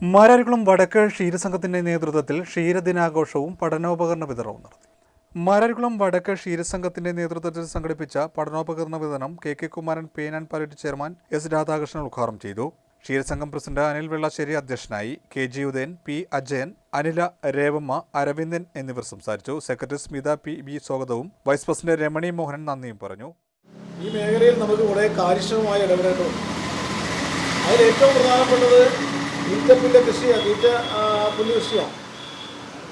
മാരാരിക്കുളം വടക്ക് ക്ഷീരസംഘത്തിന്റെ നേതൃത്വത്തിൽ ക്ഷീരദിനാഘോഷവും പഠനോപകരണ വിതരണവും നടത്തി. മാരാരിക്കുളം വടക്ക് ക്ഷീരസംഘത്തിന്റെ നേതൃത്വത്തിൽ സംഘടിപ്പിച്ച പഠനോപകരണ വിതരണം കെ കെ കുമാരൻ പേനാൻ പാലറ്റ് ചെയർമാൻ എസ് രാധാകൃഷ്ണൻ ഉദ്ഘാടനം ചെയ്തു. ക്ഷീരസംഘം പ്രസിഡന്റ് അനിൽ വെള്ളാശ്ശേരി അധ്യക്ഷനായി K G Udayan P Ajayan Anila Revamma Aravindan എന്നിവർ സംസാരിച്ചു. സെക്രട്ടറി സ്മിത പി ബി സ്വാഗതവും വൈസ് പ്രസിഡന്റ് രമണി മോഹൻ നന്ദിയും പറഞ്ഞു. ഈ മേഖലയിൽ നമുക്ക് വളരെ കാര്യക്ഷമമായ ഇടപെടേണ്ടതുണ്ട് അതിൽ ഏറ്റവും പ്രധാനപ്പെട്ടത് തീറ്റപ്പുല്ല് കൃഷിയാണ് തീറ്റ പുല്ല് കൃഷിയാണ്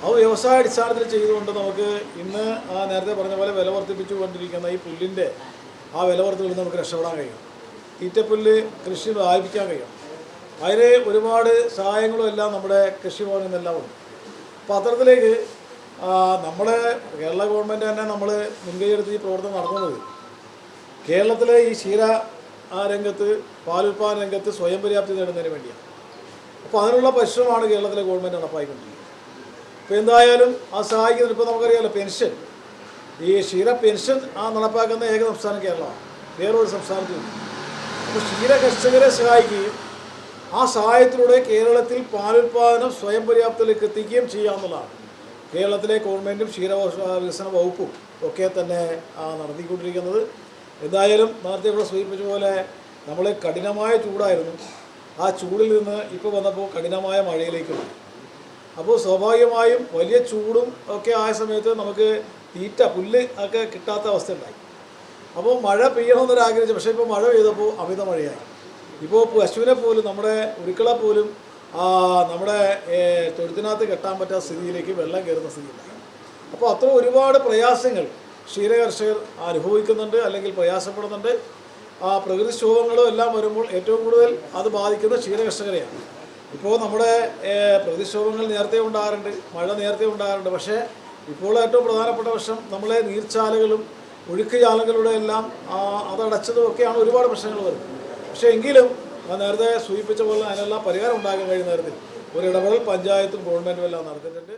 അത് വ്യവസായ അടിസ്ഥാനത്തിൽ ചെയ്തുകൊണ്ട് നമുക്ക് ഇന്ന് നേരത്തെ പറഞ്ഞ പോലെ വില വർദ്ധിപ്പിച്ചു കൊണ്ടിരിക്കുന്ന ഈ പുല്ലിന്റെ ആ വില വർദ്ധകളിൽ നമുക്ക് രക്ഷപ്പെടാൻ കഴിയും. തീറ്റപ്പുല്ല് കൃഷി വ്യാപിക്കാൻ കഴിയും. അതിന് ഒരുപാട് സഹായങ്ങളും എല്ലാം നമ്മുടെ കൃഷിഭവനിൽ നിന്നെല്ലാം ഉണ്ട്. അപ്പോൾ അത്തരത്തിലേക്ക് നമ്മുടെ കേരള ഗവൺമെന്റ് തന്നെ നമ്മൾ മുൻകൈയെടുത്ത് ഈ പ്രവർത്തനം നടത്തുന്നത് കേരളത്തിലെ ഈ ക്ഷീര രംഗത്ത് പാലുൽപാദന രംഗത്ത് സ്വയം പര്യാപ്തി നേടുന്നതിന് വേണ്ടിയാണ്. അപ്പോൾ അതിനുള്ള പരിശ്രമമാണ് കേരളത്തിലെ ഗവൺമെന്റ് നടപ്പായിക്കൊണ്ടിരിക്കുന്നത് ഇപ്പോൾ എന്തായാലും ആ സഹായിക്കുന്നത് ഇപ്പോൾ നമുക്കറിയാമല്ലോ പെൻഷൻ. ഈ ക്ഷീര പെൻഷൻ ആ നടപ്പാക്കുന്ന ഏക സംസ്ഥാനം കേരളമാണ്. വേറൊരു സംസ്ഥാനത്തിൽ അപ്പോൾ ക്ഷീര കർഷകരെ സഹായിക്കുകയും ആ സഹായത്തിലൂടെ കേരളത്തിൽ പാലുൽപാദനം സ്വയം പര്യാപ്തത്തിലേക്ക് എത്തിക്കുകയും ചെയ്യാമെന്നുള്ളതാണ് കേരളത്തിലെ ഗവൺമെന്റും ക്ഷീര വികസന വകുപ്പും ഒക്കെ തന്നെ നടത്തിക്കൊണ്ടിരിക്കുന്നത്. എന്തായാലും നേരത്തെ ഇവിടെ സൂചിപ്പിച്ച പോലെ നമ്മൾ കഠിനമായ ചൂടായിരുന്നു. ആ ചൂടിൽ നിന്ന് ഇപ്പോൾ വന്നപ്പോൾ കഠിനമായ മഴയിലേക്ക് വന്നു. അപ്പോൾ സ്വാഭാവികമായും വലിയ ചൂടും ഒക്കെ ആയ സമയത്ത് നമുക്ക് തീറ്റ പുല്ല് ഒക്കെ കിട്ടാത്ത അവസ്ഥ ഉണ്ടായി അപ്പോൾ മഴ പെയ്യണമെന്നൊരു ആഗ്രഹിച്ചു. പക്ഷേ ഇപ്പോൾ മഴ പെയ്തപ്പോൾ അമിത മഴയായി. ഇപ്പോൾ പശുവിനെ പോലും നമ്മുടെ ഉരുക്കളെ പോലും നമ്മുടെ തൊഴുത്തിനകത്ത് കെട്ടാൻ പറ്റാത്ത സ്ഥിതിയിലേക്ക് വെള്ളം കയറുന്ന സ്ഥിതി ഉണ്ടായി അപ്പോൾ അത്ര ഒരുപാട് പ്രയാസങ്ങൾ ക്ഷീരകർഷകർ അനുഭവിക്കുന്നുണ്ട് അല്ലെങ്കിൽ പ്രയാസപ്പെടുന്നുണ്ട്. ആ പ്രകൃതിക്ഷോഭങ്ങളും എല്ലാം വരുമ്പോൾ ഏറ്റവും കൂടുതൽ അത് ബാധിക്കുന്ന ക്ഷീരകർഷകരെയാണ്. ഇപ്പോൾ നമ്മുടെ പ്രകൃതിക്ഷോഭങ്ങൾ നേരത്തെ ഉണ്ടാകാറുണ്ട് മഴ നേരത്തെ ഉണ്ടാകാറുണ്ട്. പക്ഷേ ഇപ്പോൾ ഏറ്റവും പ്രധാനപ്പെട്ട വശം നമ്മളെ നീർച്ചാലകളും ഒഴുക്ക് ചാലകളുടെ എല്ലാം അതടച്ചതും ഒക്കെയാണ് ഒരുപാട് പ്രശ്നങ്ങൾ വരുന്നത്. പക്ഷേ എങ്കിലും ഞാൻ നേരത്തെ സൂചിപ്പിച്ച പോലെ അതിനെല്ലാം പരിഹാരം ഉണ്ടാക്കാൻ കഴിയുന്ന തരത്തിൽ ഒരു ഇടപെടൽ പഞ്ചായത്തും ഗവൺമെന്റും എല്ലാം നടത്തിയിട്ടുണ്ട്.